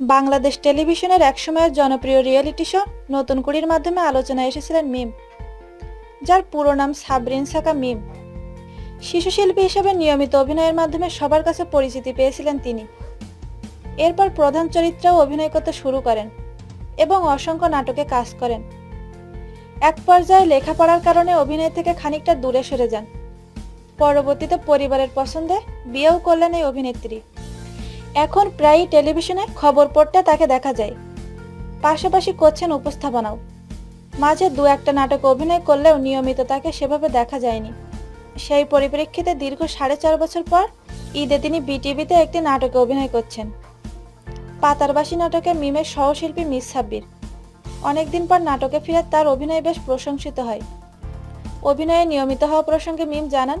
বাংলাদেশ টেলিভিশনের একসময়ের জনপ্রিয় রিয়েলিটি শো নতুন কুড়ির মাধ্যমে আলোচনায় এসেছিলেন মিম, যার পুরো নাম সাবরিন সাকা মিম। শিশু শিল্পী হিসেবে নিয়মিত অভিনয়ের মাধ্যমে সবার কাছে পরিচিতি পেয়েছিলেন তিনি। এরপর প্রধান চরিত্রেও অভিনয় করতে শুরু করেন এবং অসংখ্য নাটকে কাজ করেন। এক পর্যায়ে লেখাপড়ার কারণে অভিনয় থেকে খানিকটা দূরে সরে যান। পরবর্তীতে পরিবারের পছন্দে বিয়েও করলেন এই অভিনেত্রী। এখন প্রায়ই টেলিভিশনে খবর পড়তে তাকে দেখা যায়। পাশাপাশি করছেন উপস্থাপনাও। মাঝে দু একটা নাটকে অভিনয় করলেও নিয়মিত তাকে সেভাবে দেখা যায়নি। সেই পরিপ্রেক্ষিতে দীর্ঘ সাড়ে চার বছর পর ঈদে তিনি বিটিভিতে একটি নাটকে অভিনয় করছেন। পাতারবাসী নাটকে মিমের সহশিল্পী মিস সাব্বির। অনেকদিন পর নাটকে ফিরে তার অভিনয় বেশ প্রশংসিত হয়। অভিনয়ে নিয়মিত হওয়া প্রসঙ্গে মিম জানান,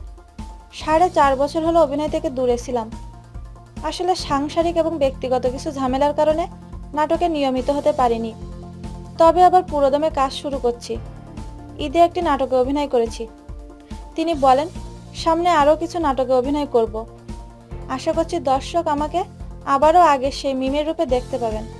সাড়ে চার বছর হলো অভিনয় থেকে দূরে ছিলাম। আসলে সাংসারিক এবং ব্যক্তিগত কিছু ঝামেলার কারণে নাটকে নিয়মিত হতে পারিনি। তবে আবার পুরোদমে কাজ শুরু করছি। ঈদে একটি নাটকে অভিনয় করেছি। তিনি বলেন, সামনে আরও কিছু নাটকে অভিনয় করব। আশা করছি দর্শক আমাকে আবারও আগের সেই মিমের রূপে দেখতে পাবেন।